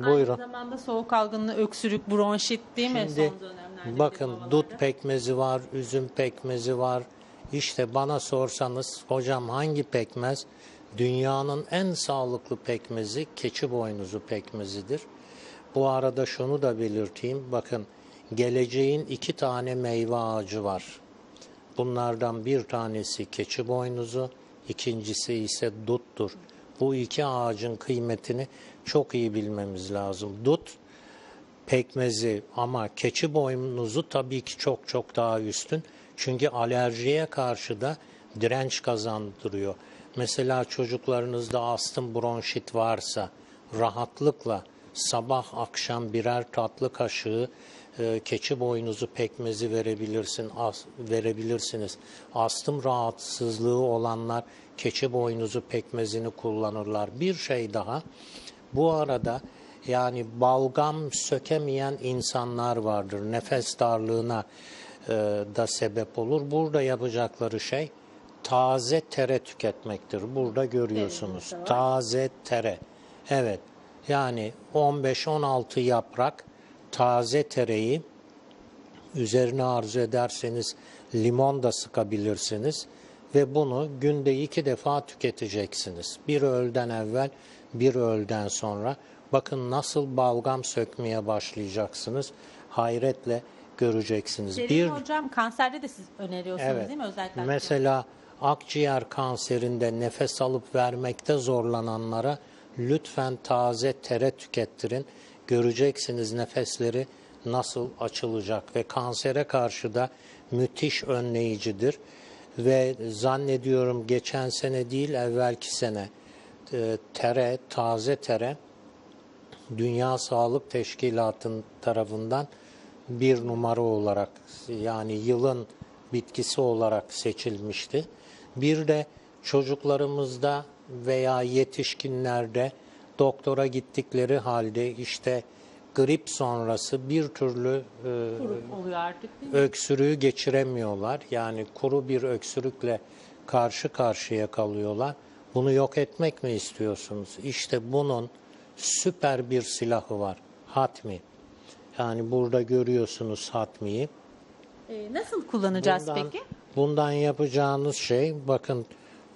Buyurun. Aynı zamanda soğuk algınlığı, öksürük, bronşit değil mi Şimdi son dönemlerde? bakın dut pekmezi var, üzüm pekmezi var. İşte bana sorsanız hocam hangi pekmez? Dünyanın en sağlıklı pekmezi keçi boynuzu pekmezidir. Bu arada şunu da belirteyim. Bakın geleceğin iki tane meyve ağacı var. Bunlardan bir tanesi keçi boynuzu, ikincisi ise duttur. Bu iki ağacın kıymetini çok iyi bilmemiz lazım. Dut pekmezi ama keçi boynuzu tabii ki çok çok daha üstün. Çünkü alerjiye karşı da direnç kazandırıyor. Mesela çocuklarınızda astım bronşit varsa rahatlıkla sabah akşam birer tatlı kaşığı e, keçi boynuzu pekmezi verebilirsin as- verebilirsiniz. Astım rahatsızlığı olanlar keçi boynuzu pekmezini kullanırlar. Bir şey daha bu arada yani balgam sökemeyen insanlar vardır. Nefes darlığına e, da sebep olur. Burada yapacakları şey taze tere tüketmektir. Burada görüyorsunuz. Taze tere. Evet. Yani 15-16 yaprak taze tereyi üzerine arzu ederseniz limon da sıkabilirsiniz ve bunu günde iki defa tüketeceksiniz. Bir öğleden evvel, bir öğleden sonra. Bakın nasıl balgam sökmeye başlayacaksınız. Hayretle göreceksiniz. Derin bir hocam kanserde de siz öneriyorsunuz Evet. değil mi özellikle? Mesela akciğer kanserinde nefes alıp vermekte zorlananlara lütfen taze tere tükettirin. Göreceksiniz nefesleri nasıl açılacak ve kansere karşı da müthiş önleyicidir. Ve zannediyorum geçen sene değil evvelki sene e, tere, taze tere Dünya Sağlık Teşkilatı'nın tarafından bir numara olarak yani yılın bitkisi olarak seçilmişti. Bir de çocuklarımızda veya yetişkinlerde doktora gittikleri halde işte grip sonrası bir türlü e, artık öksürüğü geçiremiyorlar. Yani kuru bir öksürükle karşı karşıya kalıyorlar. Bunu yok etmek mi istiyorsunuz? İşte bunun süper bir silahı var. Hatmi. Yani burada görüyorsunuz Hatmi'yi. Ee, nasıl kullanacağız Bundan, peki? bundan yapacağınız şey bakın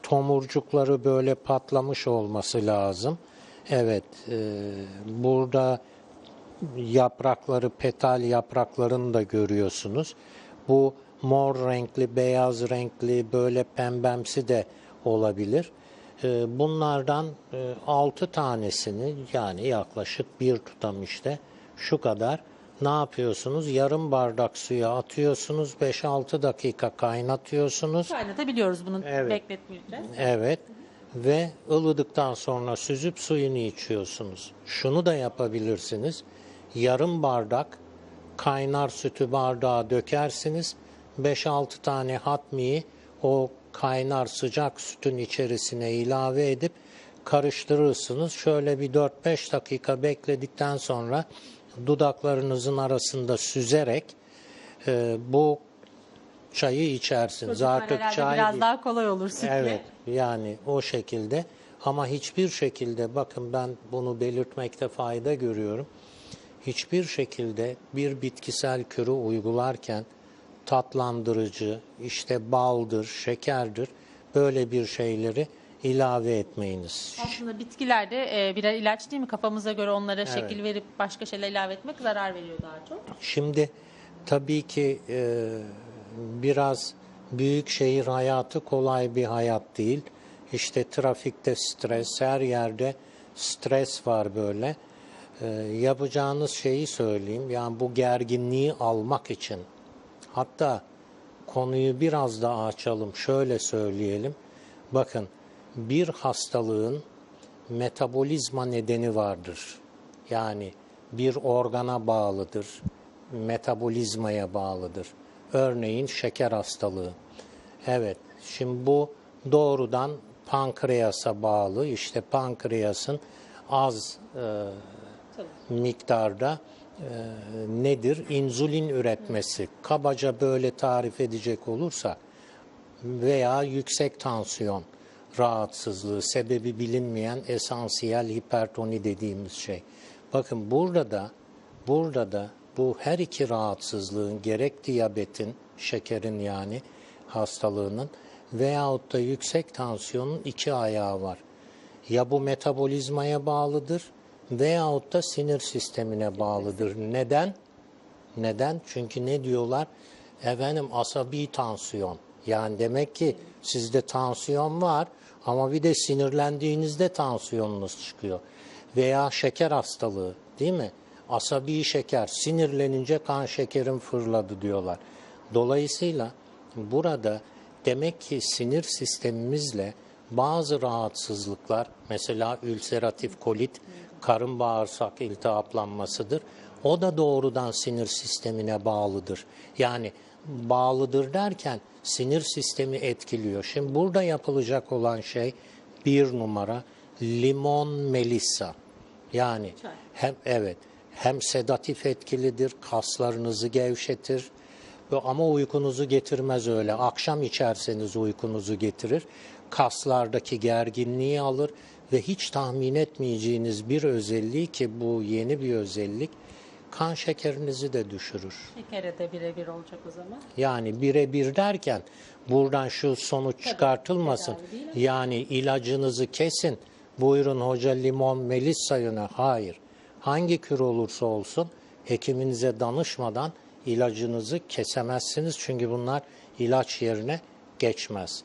tomurcukları böyle patlamış olması lazım. Evet e, burada yaprakları petal yapraklarını da görüyorsunuz. Bu mor renkli, beyaz renkli, böyle pembemsi de olabilir. E, bunlardan 6 tanesini yani yaklaşık bir tutam işte şu kadar ne yapıyorsunuz? Yarım bardak suya atıyorsunuz, 5-6 dakika kaynatıyorsunuz. Kaynatabiliyoruz bunu Evet. bekletmeyeceğiz. Evet ve ılıdıktan sonra süzüp suyunu içiyorsunuz. Şunu da yapabilirsiniz. Yarım bardak kaynar sütü bardağa dökersiniz. 5-6 tane hatmiyi o kaynar sıcak sütün içerisine ilave edip karıştırırsınız. Şöyle bir 4-5 dakika bekledikten sonra dudaklarınızın arasında süzerek e, bu çayı içersiniz. Çocuklar Artık herhalde çay biraz daha kolay olur sütle. Evet yani o şekilde ama hiçbir şekilde bakın ben bunu belirtmekte fayda görüyorum. Hiçbir şekilde bir bitkisel kürü uygularken tatlandırıcı, işte baldır, şekerdir böyle bir şeyleri ilave etmeyiniz. Aslında bitkiler de e, birer ilaç değil mi? Kafamıza göre onlara şekil verip başka şeyler ilave etmek zarar veriyor daha çok. Şimdi tabii ki e, biraz büyük şehir hayatı kolay bir hayat değil. İşte trafikte stres, her yerde stres var böyle. E, yapacağınız şeyi söyleyeyim. Yani bu gerginliği almak için hatta konuyu biraz daha açalım. Şöyle söyleyelim. Bakın bir hastalığın metabolizma nedeni vardır. Yani bir organa bağlıdır, metabolizmaya bağlıdır. Örneğin şeker hastalığı. Evet, şimdi bu doğrudan pankreasa bağlı. İşte pankreasın az e, miktarda e, nedir? İnzulin üretmesi. Kabaca böyle tarif edecek olursak veya yüksek tansiyon rahatsızlığı, sebebi bilinmeyen esansiyel hipertoni dediğimiz şey. Bakın burada da burada da bu her iki rahatsızlığın gerek diyabetin, şekerin yani hastalığının veyahut da yüksek tansiyonun iki ayağı var. Ya bu metabolizmaya bağlıdır veyahut da sinir sistemine bağlıdır. Neden? Neden? Çünkü ne diyorlar? Efendim asabi tansiyon. Yani demek ki sizde tansiyon var ama bir de sinirlendiğinizde tansiyonunuz çıkıyor. Veya şeker hastalığı değil mi? Asabi şeker. Sinirlenince kan şekerim fırladı diyorlar. Dolayısıyla burada demek ki sinir sistemimizle bazı rahatsızlıklar mesela ülseratif kolit, karın bağırsak iltihaplanmasıdır. O da doğrudan sinir sistemine bağlıdır. Yani bağlıdır derken sinir sistemi etkiliyor. Şimdi burada yapılacak olan şey bir numara limon melissa. Yani Çay. hem evet hem sedatif etkilidir, kaslarınızı gevşetir. Ve Ama uykunuzu getirmez öyle. Akşam içerseniz uykunuzu getirir. Kaslardaki gerginliği alır ve hiç tahmin etmeyeceğiniz bir özelliği ki bu yeni bir özellik kan şekerinizi de düşürür. Şekere de birebir olacak o zaman. Yani birebir derken buradan şu sonuç çıkartılmasın. değil ama. Yani ilacınızı kesin. Buyurun hoca limon melissayına. Hayır. Hangi kür olursa olsun hekiminize danışmadan ilacınızı kesemezsiniz. Çünkü bunlar ilaç yerine geçmez.